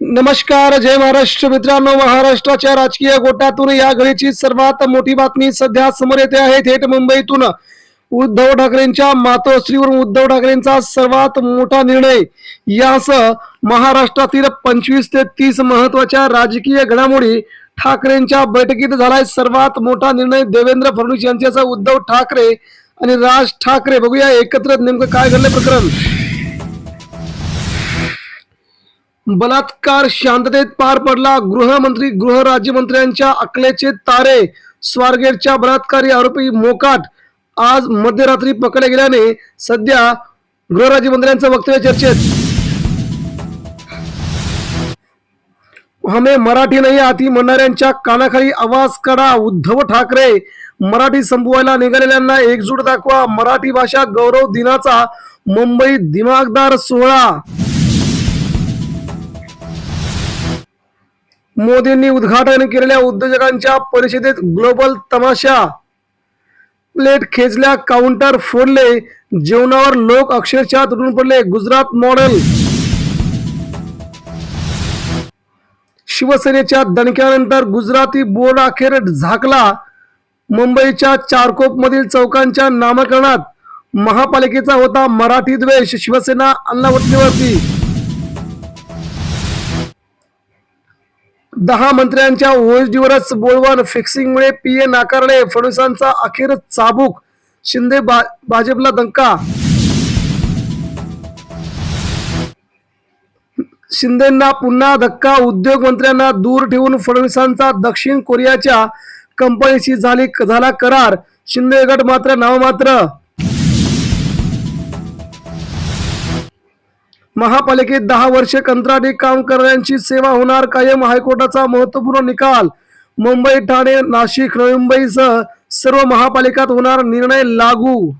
नमस्कार जय महाराष्ट्र मित्रांनो महाराष्ट्राच्या राजकीय गोटातून या घडीची सर्वात मोठी बातमी सध्या समोर येते आहे. थेट मुंबईतून उद्धव ठाकरेंच्या मातोश्रीवरून उद्धव ठाकरेंचा सर्वात मोठा निर्णय. यासह महाराष्ट्रातील पंचवीस ते तीस महत्त्वाच्या राजकीय घडामोडी ठाकरेंच्या बैठकीत झालाय. सर्वात मोठा निर्णय देवेंद्र फडणवीस यांच्यासह उद्धव ठाकरे आणि राज ठाकरे. बघूया एकत्र नेमकं काय घडलं प्रकरण. बलात्कार शांततेत पार पडला. गृहमंत्री गृहराज्यमंत्र्यांच्या अकलेचे तारे स्वारगेटच्या बलात्कारी आरोपी मोकाट आज मध्यरात्री पकडले गेल्याने सध्या गृहराज्यमंत्र्यांचं वक्तव्य चर्चेत. हमे मराठी नाही आती म्हणणाऱ्यांच्या कानाखाली आवाज काढा उद्धव ठाकरे. मराठी संपवायला निघालेल्यांना एकजूट दाखवा. मराठी भाषा गौरव दिनाचा मुंबई दिमागदार सोहळा. मोदींनी उद्घाटन केलेल्या उद्योजकांच्या परिषदेत ग्लोबल तमाशा. प्लेट खेचल्या काउंटर फोडले जेवणावर लोक अक्षरशः तुटून पडले. गुजरात मॉडेल. शिवसेनेच्या दणक्यानंतर गुजराती बोर्ड अखेर झाकला. मुंबईच्या चारकोपमधील चौकांच्या नामकरणात महापालिकेचा होता मराठी द्वेष. शिवसेना अन्नवटणीवरती दहा मंत्र्यांच्या ओएसडीवरच बोलवण. फिक्सिंगमुळे पीए नाकारले फडणवीसांचा अखेर चाबूक. शिंदे बा- भाजपला धक्का शिंदेना पुन्हा धक्का. उद्योग मंत्र्यांना दूर ठेवून फडणवीसांचा दक्षिण कोरियाच्या कंपनीशी झाली झाला करार. शिंदे गट मात्र नाममात्र महापालिकेत दहा वर्ष कंत्राटी काम करणाऱ्यांची सेवा होणार कायम हायकोर्टाचा महत्त्वपूर्ण निकाल. मुंबई ठाणे नाशिक नवी मुंबईसह सर्व महापालिकात होणार निर्णय लागू.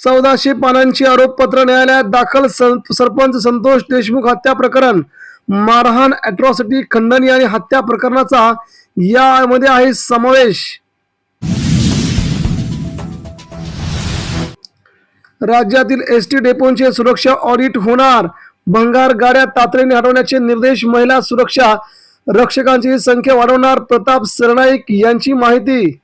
चौदाशे पानांची आरोपपत्र न्यायालयात दाखल सरपंच संतोष देशमुख हत्या प्रकरण. मारहाण अॅट्रॉसिटी खंडणी आणि हत्या प्रकरणाचा यामध्ये आहे समावेश. राज्यातील एस टी डेपोंचे सुरक्षा ऑडिट होणार. भंगार गाड्या तातडीने हटवण्याचे निर्देश महिला सुरक्षा रक्षकांची संख्या वाढवणार. प्रताप सरनाईक यांची माहिती.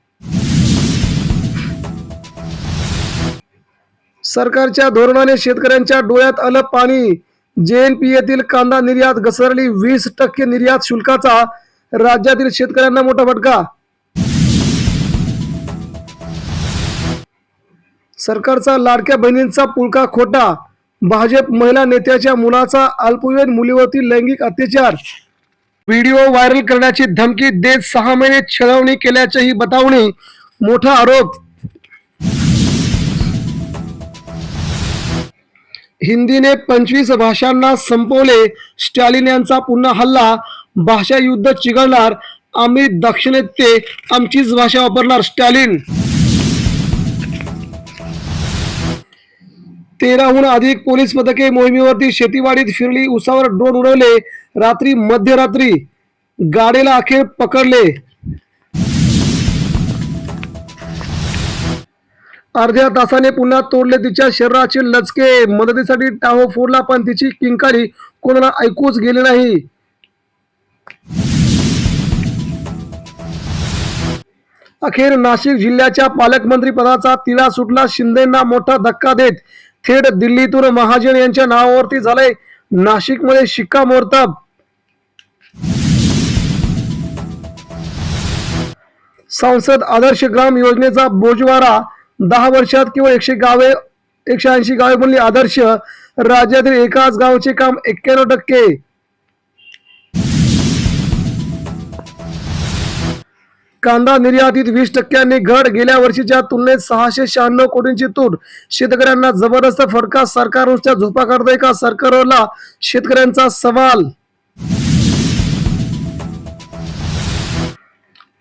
सरकारच्या धोरणाने शेतकऱ्यांच्या डोळ्यात आलं पाणी. जेएनपी येथील कांदा निर्यात घसरली वीस टक्के निर्यात शुल्काचा. राज्यातील शेतकऱ्यांना मोठा फटका. सरकारचा लाडक्या बहिणींचा पुळका खोटा. भाजप महिला नेत्याच्या मुलाचा अल्पवयीन मुलीवरती लैंगिक अत्याचार. व्हिडिओ व्हायरल करण्याची धमकी देत सहा महिने छळवणी केल्याचीही बतावणी. मोठा आरोप. हिंदीने पंचवीस भाषांना संपवले. स्टॅलिन यांचा पुन्हा हल्ला. भाषा युद्ध चिघळणार. आम्ही दक्षिणेत आमचीच भाषा वापरणार स्टॅलिन. तेराहून अधिक पोलीस पथके मोहिमेवरती शेतीवाडीत फिरली. उसावर ड्रोन उडवले. रात्री मध्यरात्री गाडीला अखेर पकडले. अर्ध्या तासाने पुन्हा तोडले तिच्या शरीराचे लचके. मदतीसाठी टाहो फोडला पण तिची किंकाळी कोणाला ऐकूच गेली नाही. अखेर नाशिक जिल्ह्याच्या पालकमंत्री पदाचा तिला सुटला. शिंदेना मोठा धक्का देत थेट दिल्लीतून महाजन यांच्या नावावरती झालंय नाशिकमध्ये शिक्कामोर्तब संसद आदर्श ग्राम योजनेचा बोजवारा दहा वर्षात किंवा एकशे गावे एकशे ऐंशी गावे बनली आदर्श राज्यातील एकाच गावचे काम एक्क्याण्णव टक्के. कांदा निर्यातीत वीस टक्क्यांनी घट. गेल्या वर्षीच्या तुलनेत सहाशे शहाण्णव कोटींची तूट. शेतकऱ्यांना जबरदस्त फटका सरकार नुसत्या झोपा काढतोय का? सरकारला शेतकऱ्यांचा सवाल.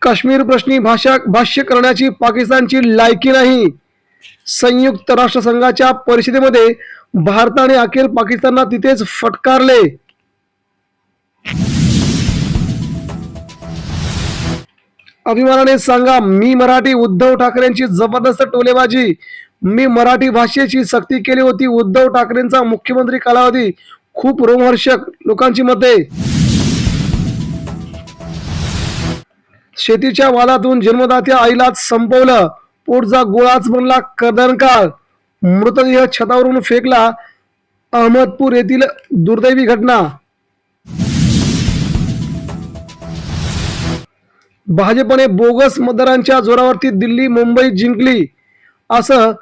काश्मीर प्रश्नी भाषा भाष्य करण्याची पाकिस्तानची लायकी नाही. संयुक्त राष्ट्रसंघाच्या परिषदेमध्ये भारताने अखेर पाकिस्तानला तिथेच फटकारले. अभिमानाने सांगा मी मराठी उद्धव ठाकरेंची जबरदस्त टोलेबाजी मी मराठी भाषेची सक्ती केली होती उद्धव ठाकरेंचा मुख्यमंत्री कालावधी खूप रोमहर्षक लोकांची मते. शेतीच्या वादातून जन्मदात्या आईलाच संपवलं पोटचा गोळाच बनला कदनकाळ मृतदेह छतावरून फेकला अहमदपूर येथील दुर्दैवी घटना. भाजपने बोगस मतदारांच्या जोरावरती दिल्ली मुंबई जिंकली. असं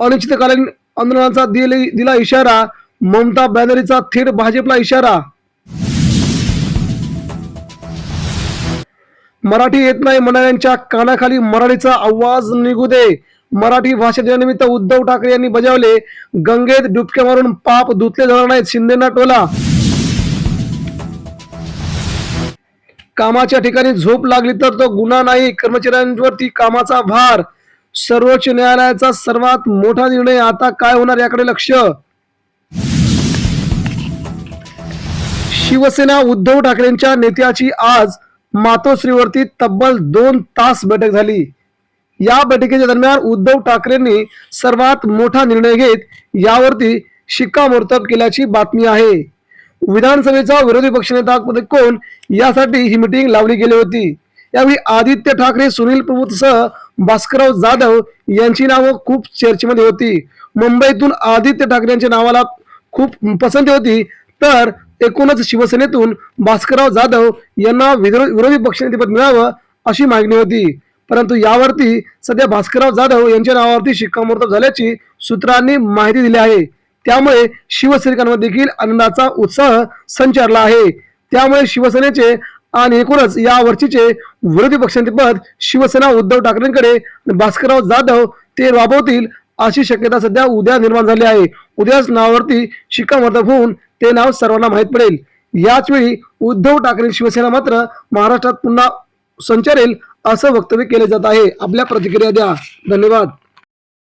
अनिश्चितकालीन आंदोलनाचा दिले- दिला इशारा ममता बॅनर्जीचा थेट भाजपला इशारा. मराठी येत नाही म्हणाऱ्यांच्या कानाखाली मराठीचा आवाज निघू दे. मराठी भाषा दिनानिमित्त उद्धव ठाकरे यांनी बजावले गंगेत डुबक्या मारून पाप धुतले जाणार नाहीत शिंदेना टोला. कामाच्या ठिकाणी झोप लागली तर तो गुन्हा नाही. कर्मचाऱ्यांवरती कामाचा भार. सर्वोच्च न्यायालयाचा सर्वात मोठा निर्णय आता काय होणार याकडे लक्ष. शिवसेना उद्धव ठाकरेंच्या नेत्याची आज मातोश्रीवरती तब्बल दोन तास बैठक झाली. या बैठकीच्या दरम्यान उद्धव ठाकरेंनी सर्वात मोठा निर्णय घेत यावरती शिक्कामोर्तब केल्याची बातमी आहे. विधानसभेचा विरोधी पक्षनेता कोण यासाठी ही मिटिंग लावली गेली होती. यावेळी आदित्य ठाकरे सुनील प्रभूतसह भास्करराव जाधव यांची नावं खूप चर्चेमध्ये होती. मुंबईतून आदित्य ठाकरे यांच्या नावाला खूप पसंती होती. तर एकूणच शिवसेनेतून भास्करराव जाधव यांना विरोधी पक्षनेतेपद मिळावं अशी मागणी होती. परंतु यावरती सध्या भास्करराव जाधव यांच्या नावावरती शिक्कामोर्तब झाल्याची सूत्रांनी माहिती दिली आहे. त्यामुळे शिवसैनिकांमध्ये देखील आनंदाचा उत्साह संचारला आहे. त्यामुळे शिवसेनेचे आणि एकूणच या वर्षीचे विरोधी पक्षनेतेपद शिवसेना उद्धव ठाकरेंकडे भास्करराव जाधव ते राबवतील अशी शक्यता सध्या उद्या निर्माण झाली आहे. उद्याच नावावरती शिक्कामोर्तब होऊन ते नाव सर्वांना माहीत पडेल. याच वेळी उद्धव ठाकरे शिवसेना मात्र महाराष्ट्रात पुन्हा संचारेल असं वक्तव्य केले जात आहे. आपल्या प्रतिक्रिया द्या. धन्यवाद.